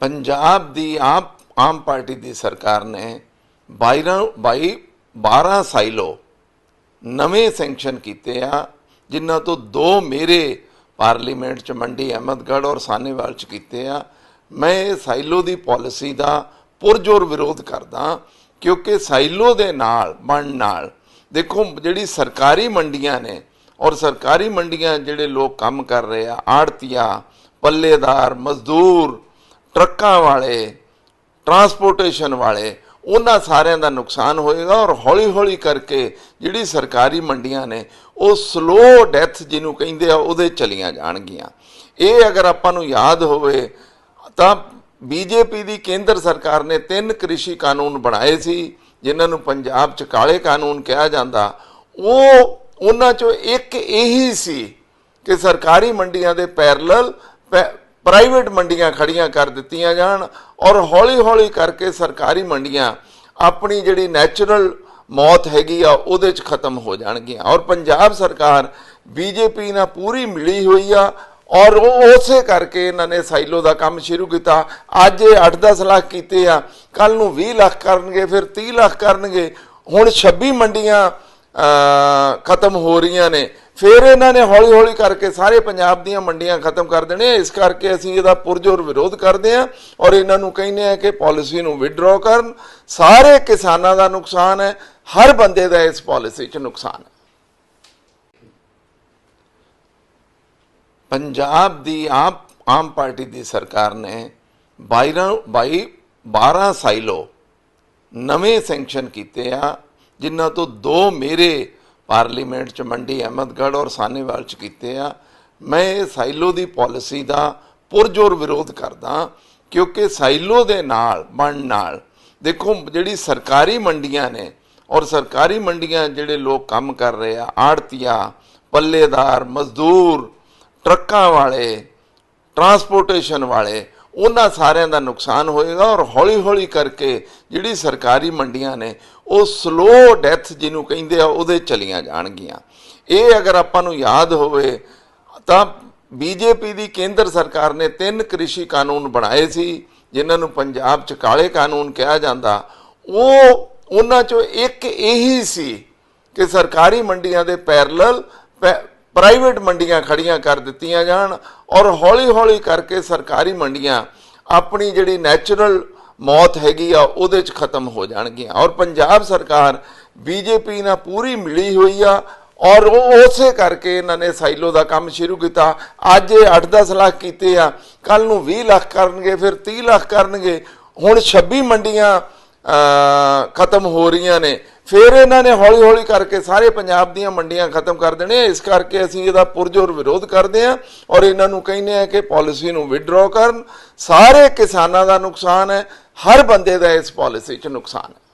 ਪੰਜਾਬ ਦੀ ਆਪ ਆਮ ਪਾਰਟੀ ਦੀ ਸਰਕਾਰ ਨੇ 22 22 12 ਸਾਈਲੋ ਨਵੇਂ ਸੈਂਕਸ਼ਨ ਕੀਤੇ ਆ, ਜਿਨ੍ਹਾਂ ਤੋਂ ਦੋ ਮੇਰੇ ਪਾਰਲੀਮੈਂਟ ਚ ਮੰਡੀ ਅਹਿਮਦਗੜ੍ਹ ਔਰ ਸਾਨੇਵਾਲ ਚ ਕੀਤੇ ਆ। ਮੈਂ ਇਹ ਸਾਈਲੋ ਦੀ ਪਾਲਿਸੀ ਦਾ ਪੁਰਜੋਰ ਵਿਰੋਧ ਕਰਦਾ, ਕਿਉਂਕਿ ਸਾਈਲੋ ਦੇ ਨਾਲ, ਬਣ ਨਾਲ, ਦੇਖੋ ਜਿਹੜੀ ਸਰਕਾਰੀ ਮੰਡੀਆਂ ਨੇ ਔਰ ਸਰਕਾਰੀ ਮੰਡੀਆਂ ਜਿਹੜੇ ਲੋਕ ਕੰਮ ਕਰ ਰਹੇ ਆ, ਆੜਤੀਆ, ਪੱਲੇਦਾਰ, ਮਜ਼ਦੂਰ ਟਰੱਕਾਂ ਵਾਲੇ, ਟਰਾਂਸਪੋਰਟੇਸ਼ਨ ਵਾਲੇ, ਉਹਨਾਂ ਸਾਰਿਆਂ ਦਾ ਨੁਕਸਾਨ ਹੋਏਗਾ ਔਰ ਹੌਲੀ-ਹੌਲੀ ਕਰਕੇ ਜਿਹੜੀ ਸਰਕਾਰੀ ਮੰਡੀਆਂ ਨੇ, ਉਹ ਸਲੋ ਡੈਥ ਜਿਹਨੂੰ ਕਹਿੰਦੇ ਆ, ਉਹਦੇ ਚਲੀਆਂ ਜਾਣਗੀਆਂ। ਇਹ ਅਗਰ ਆਪਾਂ ਨੂੰ ਯਾਦ ਹੋਵੇ, ਤਾਂ ਬੀਜੇਪੀ ਦੀ ਕੇਂਦਰ ਸਰਕਾਰ ਨੇ ਤਿੰਨ ਕ੍ਰਿਸ਼ੀ ਕਾਨੂੰਨ ਬਣਾਏ ਸੀ, ਜਿਨ੍ਹਾਂ ਨੂੰ ਪੰਜਾਬ 'ਚ ਕਾਲੇ ਕਾਨੂੰਨ ਕਿਹਾ ਜਾਂਦਾ। ਉਹ, ਉਹਨਾਂ 'ਚੋਂ ਇੱਕ ਇਹੀ ਸੀ ਕਿ ਸਰਕਾਰੀ ਮੰਡੀਆਂ ਦੇ ਪੈਰਲਲ ਪ੍ਰਾਈਵੇਟ ਮੰਡੀਆਂ ਖੜੀਆਂ ਕਰ ਦਿੱਤੀਆਂ ਜਾਣ ਔਰ ਹੌਲੀ-ਹੌਲੀ ਕਰਕੇ ਸਰਕਾਰੀ ਮੰਡੀਆਂ ਆਪਣੀ ਜਿਹੜੀ ਨੈਚੁਰਲ ਮੌਤ ਹੈਗੀ ਆ, ਉਹਦੇ 'ਚ ਖਤਮ ਹੋ ਜਾਣਗੀਆਂ। ਔਰ ਪੰਜਾਬ ਸਰਕਾਰ ਬੀਜੇਪੀ ਨਾਲ ਪੂਰੀ ਮਿਲੀ ਹੋਈ ਆ ਔਰ ਉਹ ਉਸੇ ਕਰਕੇ ਇਹਨਾਂ ਨੇ ਸਾਈਲੋ ਦਾ ਕੰਮ ਸ਼ੁਰੂ ਕੀਤਾ। ਅੱਜ ਇਹ 8-10 ਲੱਖ ਕੀਤੇ ਆ ਕੱਲ ਨੂੰ 20 ਲੱਖ ਕਰਨਗੇ, ਫਿਰ 30 ਲੱਖ ਕਰਨਗੇ। ਹੁਣ 26 ਮੰਡੀਆਂ ਖਤਮ ਹੋ ਰਹੀਆਂ ਨੇ। ਫਿਰ ਇਹਨਾਂ ਨੇ ਹੌਲੀ-ਹੌਲੀ ਕਰਕੇ ਸਾਰੇ ਪੰਜਾਬ ਦੀਆਂ ਮੰਡੀਆਂ ਖਤਮ ਕਰ ਦੇਣੇ। ਇਸ ਕਰਕੇ ਅਸੀਂ ਇਹਦਾ ਪੁਰਜੋਰ ਵਿਰੋਧ ਕਰਦੇ ਹਾਂ ਔਰ ਇਹਨਾਂ ਨੂੰ ਕਹਿੰਦੇ ਆ ਕਿ ਪਾਲਿਸੀ ਨੂੰ ਵਿਡਰਾਅ ਕਰਨ। ਸਾਰੇ ਕਿਸਾਨਾਂ ਦਾ ਨੁਕਸਾਨ ਹੈ। ਹਰ ਬੰਦੇ ਦਾ ਇਸ ਪਾਲਿਸੀ 'ਚ ਨੁਕਸਾਨ ਹੈ। ਪੰਜਾਬ ਦੀ ਆਪ, ਆਮ ਪਾਰਟੀ ਦੀ ਸਰਕਾਰ ਨੇ 22 22 12 ਸਾਈਲੋ ਨਵੇਂ ਸੈਂਕਸ਼ਨ ਕੀਤੇ ਆ, ਜਿਨ੍ਹਾਂ ਤੋਂ ਦੋ ਮੇਰੇ ਪਾਰਲੀਮੈਂਟ ਚ ਮੰਡੀ ਅਹਿਮਦਗੜ੍ਹ ਔਰ ਸਾਨੇਵਾਲ ਚ ਕੀਤੇ ਆ। ਮੈਂ ਇਹ ਸਾਈਲੋ ਦੀ ਪਾਲਿਸੀ ਦਾ ਪੁਰਜੋਰ ਵਿਰੋਧ ਕਰਦਾ ਕਿਉਂਕਿ ਸਾਈਲੋ ਦੇ ਨਾਲ, ਬਣ ਨਾਲ, ਦੇਖੋ ਜਿਹੜੀ ਸਰਕਾਰੀ ਮੰਡੀਆਂ ਨੇ ਔਰ ਸਰਕਾਰੀ ਮੰਡੀਆਂ ਜਿਹੜੇ ਲੋਕ ਕੰਮ ਕਰ ਰਹੇ ਆ, ਆੜਤੀਆ, ਪੱਲੇਦਾਰ, ਮਜ਼ਦੂਰ, ਟਰੱਕਾਂ ਵਾਲੇ, ਟਰਾਂਸਪੋਰਟੇਸ਼ਨ ਵਾਲੇ ਉਹਨਾਂ ਸਾਰਿਆਂ ਦਾ ਨੁਕਸਾਨ ਹੋਏਗਾ ਔਰ ਹੌਲੀ-ਹੌਲੀ ਕਰਕੇ ਜਿਹੜੀ ਸਰਕਾਰੀ ਮੰਡੀਆਂ ਨੇ, ਉਹ ਸਲੋ ਡੈਥ ਜਿਹਨੂੰ ਕਹਿੰਦੇ ਆ, ਉਹਦੇ ਚਲੀਆਂ ਜਾਣਗੀਆਂ। ਇਹ ਅਗਰ ਆਪਾਂ ਨੂੰ ਯਾਦ ਹੋਵੇ, ਤਾਂ ਬੀਜੇਪੀ ਦੀ ਕੇਂਦਰ ਸਰਕਾਰ ਨੇ ਤਿੰਨ ਕ੍ਰਿਸ਼ੀ ਕਾਨੂੰਨ ਬਣਾਏ ਸੀ, ਜਿਨ੍ਹਾਂ ਨੂੰ ਪੰਜਾਬ 'ਚ ਕਾਲੇ ਕਾਨੂੰਨ ਕਿਹਾ ਜਾਂਦਾ। ਉਹ ਉਹਨਾਂ 'ਚੋਂ ਇੱਕ ਇਹੀ ਸੀ ਕਿ ਸਰਕਾਰੀ ਮੰਡੀਆਂ ਦੇ ਪੈਰਲਲ ਪ੍ਰਾਈਵੇਟ ਮੰਡੀਆਂ ਖੜੀਆਂ ਕਰ ਦਿੱਤੀਆਂ ਜਾਣ ਔਰ ਹੌਲੀ-ਹੌਲੀ ਕਰਕੇ ਸਰਕਾਰੀ ਮੰਡੀਆਂ ਆਪਣੀ ਜਿਹੜੀ ਨੈਚੁਰਲ ਮੌਤ ਹੈਗੀ ਆ, ਉਹਦੇ 'ਚ ਖਤਮ ਹੋ ਜਾਣਗੀਆਂ। ਔਰ ਪੰਜਾਬ ਸਰਕਾਰ ਬੀਜੇਪੀ ਨਾਲ ਪੂਰੀ ਮਿਲੀ ਹੋਈ ਆ ਔਰ ਉਹ ਉਸੇ ਕਰਕੇ ਇਹਨਾਂ ਨੇ ਸਾਈਲੋ ਦਾ ਕੰਮ ਸ਼ੁਰੂ ਕੀਤਾ। ਅੱਜ ਇਹ 8-10 ਲੱਖ ਕੀਤੇ ਆ ਕੱਲ ਨੂੰ 20 ਲੱਖ ਕਰਨਗੇ, ਫਿਰ 30 ਲੱਖ ਕਰਨਗੇ। ਹੁਣ 26 ਮੰਡੀਆਂ ਖਤਮ ਹੋ ਰਹੀਆਂ ਨੇ। ਫਿਰ ਇਹਨਾਂ ਨੇ ਹੌਲੀ-ਹੌਲੀ ਕਰਕੇ ਸਾਰੇ ਪੰਜਾਬ ਦੀਆਂ ਮੰਡੀਆਂ ਖਤਮ ਕਰ ਦੇਣੇ। ਇਸ ਕਰਕੇ ਅਸੀਂ ਇਹਦਾ ਪੁਰਜੋਰ ਵਿਰੋਧ ਕਰਦੇ ਹਾਂ ਔਰ ਇਹਨਾਂ ਨੂੰ ਕਹਿੰਦੇ ਆ ਕਿ ਪਾਲਿਸੀ ਨੂੰ ਵਿਡਰਾਅ ਕਰਨ। ਸਾਰੇ ਕਿਸਾਨਾਂ ਦਾ ਨੁਕਸਾਨ ਹੈ, ਹਰ ਬੰਦੇ ਦਾ ਇਸ ਪਾਲਿਸੀ 'ਚ ਨੁਕਸਾਨ ਹੈ।